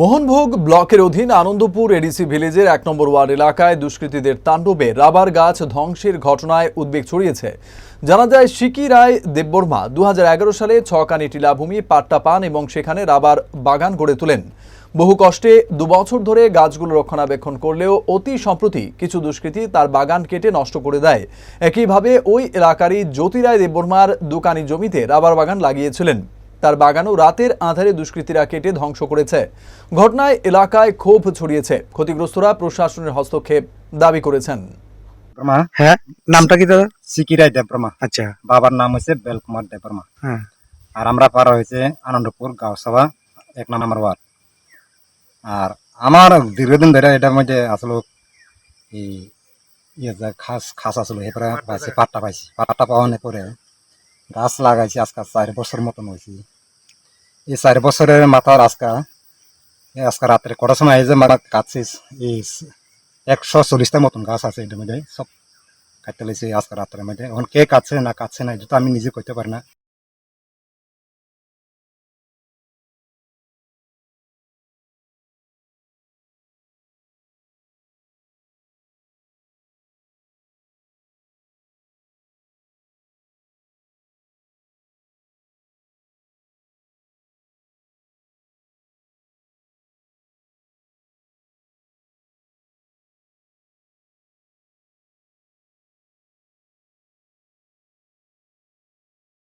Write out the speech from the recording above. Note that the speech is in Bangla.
মোহনভোগ ব্লকের অধীন আনন্দপুর এডিসি ভিলেজের এক নম্বর ওয়ার্ড এলাকায় দুষ্কৃতীদের তাণ্ডবে রাবার গাছ ধ্বংসের ঘটনায় উদ্বেগ ছড়িয়েছে। জানা যায়, সিকি রায় দেববর্মা দু হাজার এগারো সালে ছকানি টিলাভূমি পাট্টা পান এবং সেখানে রাবার বাগান গড়ে তোলেন। বহু কষ্টে দুবছর ধরে গাছগুলো রক্ষণাবেক্ষণ করলেও অতি সম্প্রতি কিছু দুষ্কৃতী তার বাগান কেটে নষ্ট করে দেয়। একইভাবে ওই এলাকারই জ্যোতি রায় দেববর্মার দোকানি জমিতে রাবার বাগান লাগিয়েছিলেন। তার বাগানও রাতের আধারে দুষ্কৃতীরা কেটে ধ্বংস করেছে। ঘটনায় এলাকায় ক্ষোভ ছড়িয়েছে। ক্ষতিগ্রস্তরা প্রশাসনের হস্তক্ষেপ দাবি করেছেন। ব্রহ্মা হ্যাঁ নামটা কি দাদা সিকিরাই আচ্ছা। বাবার নাম হচ্ছে বেলকুমার হ্যাঁ। আর আমরা পাড়া হয়েছে আনন্দপুর গাঁওসভা এক নম্বর ওয়ার্ড। আর আমার দীর্ঘদিন ধরে এটার মধ্যে আসলে এই ইয়ে যে খাস খাস আসলো এরপরে পাইছি পাট্টা পাইছি। পাট্টা পাওয়ানোর পরে গাছ লাগাইছি আজকে চার বছর মতন হয়েছি এই চার বছরের মাথার আজকা আজকে রাত্রে কটার সময় যে মারা কাটছি এই একশো চল্লিশটার মতন গাছ আছে এটার মধ্যে, সব কাটতে লেগেছে আজকে রাত্রের মধ্যে। এখন কে কাটছে না কাটছে না, এটা তো আমি নিজে করতে পারি না।